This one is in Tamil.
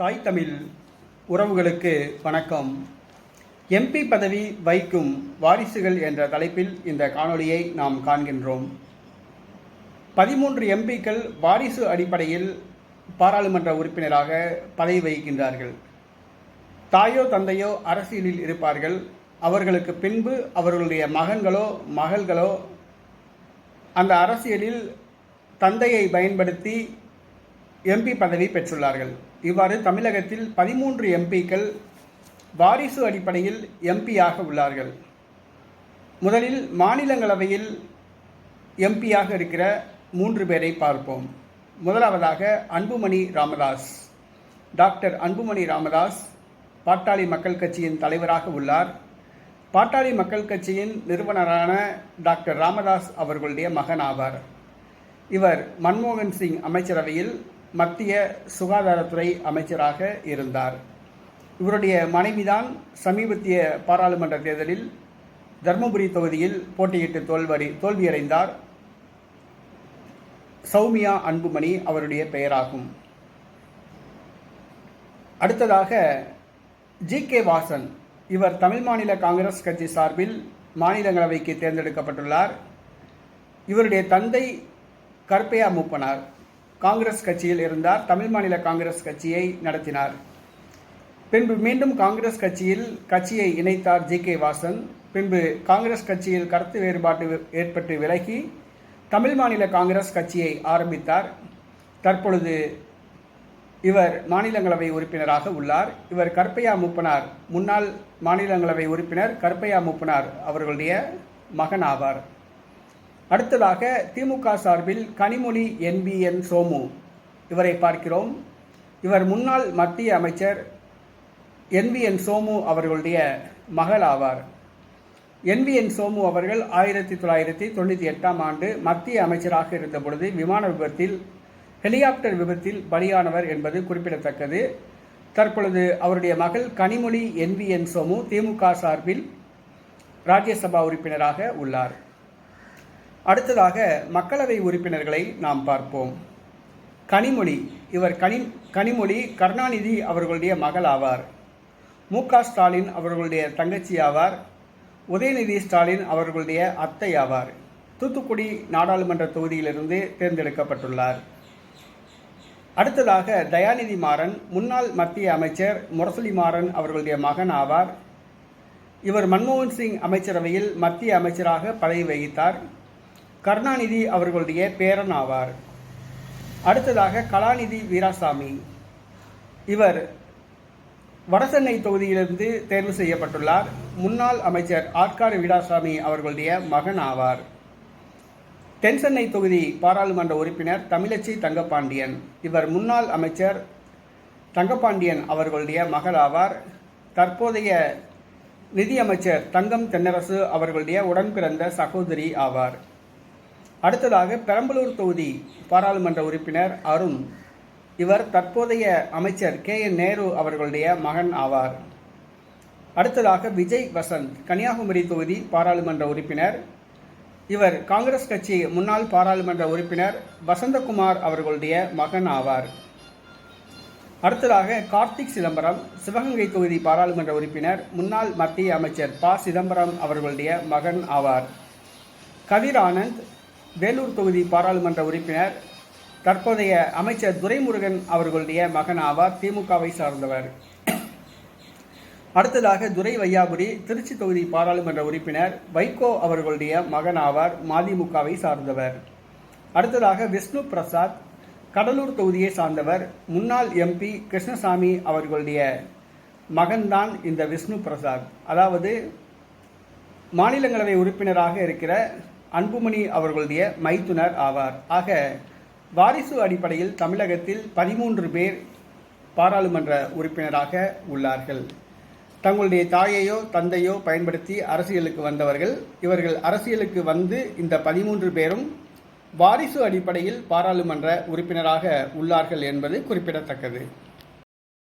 தாய் தமிழ் உறவுகளுக்கு வணக்கம். எம்பி பதவி வைக்கும் வாரிசுகள் என்ற தலைப்பில் இந்த காணொளியை நாம் காண்கின்றோம். பதிமூன்று எம்பிக்கள் வாரிசு அடிப்படையில் பாராளுமன்ற உறுப்பினராக பதவி வகிக்கின்றார்கள். தாயோ தந்தையோ அரசியலில் இருப்பார்கள். அவர்களுக்கு பின்பு அவர்களுடைய மகன்களோ மகள்களோ அந்த அரசியலில் தந்தையை பயன்படுத்தி எம்பி பதவி பெற்றுள்ளார்கள். இவ்வாறு தமிழகத்தில் பதிமூன்று எம்பிக்கள் வாரிசு அடிப்படையில் எம்பியாக உள்ளார்கள். முதலில் மாநிலங்களவையில் எம்பியாக இருக்கிற மூன்று பேரை பார்ப்போம். முதலாவதாக அன்புமணி ராமதாஸ். டாக்டர் அன்புமணி ராமதாஸ் பாட்டாளி மக்கள் கட்சியின் தலைவராக உள்ளார். பாட்டாளி மக்கள் கட்சியின் நிறுவனரான டாக்டர் ராமதாஸ் அவர்களுடைய மகன் ஆவார் இவர் மன்மோகன் சிங் அமைச்சரவையில் மத்திய சுகாதாரத்துறை அமைச்சராக இருந்தார். இவருடைய மனைவிதான் சமீபத்திய பாராளுமன்ற தேர்தலில் தர்மபுரி தொகுதியில் போட்டியிட்டு தோல்வரி தோல்வியடைந்தார். சௌமியா அன்புமணி அவருடைய பெயராகும். அடுத்ததாக ஜி கே வாசன் இவர் தமிழ் மாநில காங்கிரஸ் கட்சி சார்பில் மாநிலங்களவைக்கு தேர்ந்தெடுக்கப்பட்டுள்ளார். இவருடைய தந்தை கற்பையா மூப்பனார். காங்கிரஸ் கட்சியில் இருந்தார். தமிழ் மாநில காங்கிரஸ் கட்சியை நடத்தினார். பின்பு மீண்டும் காங்கிரஸ் கட்சியில் கட்சியை இணைத்தார் ஜி கே வாசன். பின்பு காங்கிரஸ் கட்சியில் கருத்து வேறுபாடு ஏற்பட்டு விலகி தமிழ் மாநில காங்கிரஸ் கட்சியை ஆரம்பித்தார். தற்பொழுது இவர் மாநிலங்களவை உறுப்பினராக உள்ளார். இவர் கற்பையா மூப்பனார். முன்னாள் மாநிலங்களவை உறுப்பினர் கற்பையா மூப்பனார் அவர்களுடைய மகன் ஆவார் அடுத்ததாக திமுக சார்பில் கனிமொழி என்பிஎன் சோமு. இவரை பார்க்கிறோம். இவர் முன்னாள் மத்திய அமைச்சர் என்பிஎன் சோமு அவர்களுடைய மகள் ஆவார் என்பிஎன் சோமு அவர்கள் ஆயிரத்தி தொள்ளாயிரத்தி தொண்ணூற்றி எட்டாம் ஆண்டு மத்திய அமைச்சராக இருந்த பொழுது விமான விபத்தில் ஹெலிகாப்டர் விபத்தில் பலியானவர் என்பது குறிப்பிடத்தக்கது. தற்பொழுது அவருடைய மகள் கனிமொழி என்பிஎன் சோமு திமுக சார்பில் ராஜ்யசபா உறுப்பினராக உள்ளார். அடுத்ததாக மக்களவை உறுப்பினர்களை நாம் பார்ப்போம். கனிமொழி இவர் கனி கனிமொழி கருணாநிதி அவர்களுடைய மகள் ஆவார். மு ஸ்டாலின் அவர்களுடைய தங்கச்சி ஆவார். உதயநிதி ஸ்டாலின் அவர்களுடைய அத்தை ஆவார். தூத்துக்குடி நாடாளுமன்ற தொகுதியிலிருந்து தேர்ந்தெடுக்கப்பட்டுள்ளார். அடுத்ததாக தயாநிதி மாறன் முன்னாள் மத்திய அமைச்சர் முரசொலி மாறன் அவர்களுடைய மகன் ஆவார். இவர் மன்மோகன் சிங் அமைச்சரவையில் மத்திய அமைச்சராக பதவி வகித்தார். கருணாநிதி அவர்களுடைய பேரன் ஆவார். அடுத்ததாக கலாநிதி வீராசாமி. இவர் வடசென்னை தொகுதியிலிருந்து தேர்வு செய்யப்பட்டுள்ளார். முன்னாள் அமைச்சர் ஆட்காடு வீராசாமி அவர்களுடைய மகன் ஆவார். தென்சென்னை தொகுதி பாராளுமன்ற உறுப்பினர் தமிழச்சி தங்கப்பாண்டியன். இவர் முன்னாள் அமைச்சர் தங்கப்பாண்டியன் அவர்களுடைய மகள் ஆவார். தற்போதைய நிதியமைச்சர் தங்கம் தென்னரசு அவர்களுடைய உடன்பிறந்த சகோதரி ஆவார். அடுத்ததாக பெரம்பலூர் தொகுதி பாராளுமன்ற உறுப்பினர் அருண். இவர் தற்போதைய அமைச்சர் கே. என். நேரு அவர்களுடைய மகன் ஆவார். அடுத்ததாக விஜய் வசந்த் கன்னியாகுமரி தொகுதி பாராளுமன்ற உறுப்பினர். இவர் காங்கிரஸ் கட்சி முன்னாள் பாராளுமன்ற உறுப்பினர் வசந்தகுமார் அவர்களுடைய மகன் ஆவார். அடுத்ததாக கார்த்திக் சிதம்பரம் சிவகங்கை தொகுதி பாராளுமன்ற உறுப்பினர் முன்னாள் மத்திய அமைச்சர் ப. சிதம்பரம் அவர்களுடைய மகன் ஆவார். கதிர் ஆனந்த் வேலூர் தொகுதி பாராளுமன்ற உறுப்பினர் தற்போதைய அமைச்சர் துரைமுருகன் அவர்களுடைய மகன் ஆவார் திமுகவை சார்ந்தவர். அடுத்ததாக துரை வையாபுரி திருச்சி தொகுதி பாராளுமன்ற உறுப்பினர் வைகோ அவர்களுடைய மகன் ஆவார் மதிமுகவை சார்ந்தவர். அடுத்ததாக விஷ்ணு பிரசாத் கடலூர் தொகுதியை சார்ந்தவர் முன்னாள் எம்பி கிருஷ்ணசாமி அவர்களுடைய மகன்தான் இந்த விஷ்ணு பிரசாத். அதாவது மாநிலங்களவை உறுப்பினராக இருக்கிற அன்புமணி அவர்களுடைய மைத்துனர் ஆவார். ஆக வாரிசு அடிப்படையில் தமிழகத்தில் பதிமூன்று பேர் பாராளுமன்ற உறுப்பினராக உள்ளார்கள். தங்களுடைய தாயையோ தந்தையோ பயன்படுத்தி அரசியலுக்கு வந்தவர்கள். இவர்கள் அரசியலுக்கு வந்து இந்த பதிமூன்று பேரும் வாரிசு அடிப்படையில் பாராளுமன்ற உறுப்பினராக உள்ளார்கள் என்பது குறிப்பிடத்தக்கது.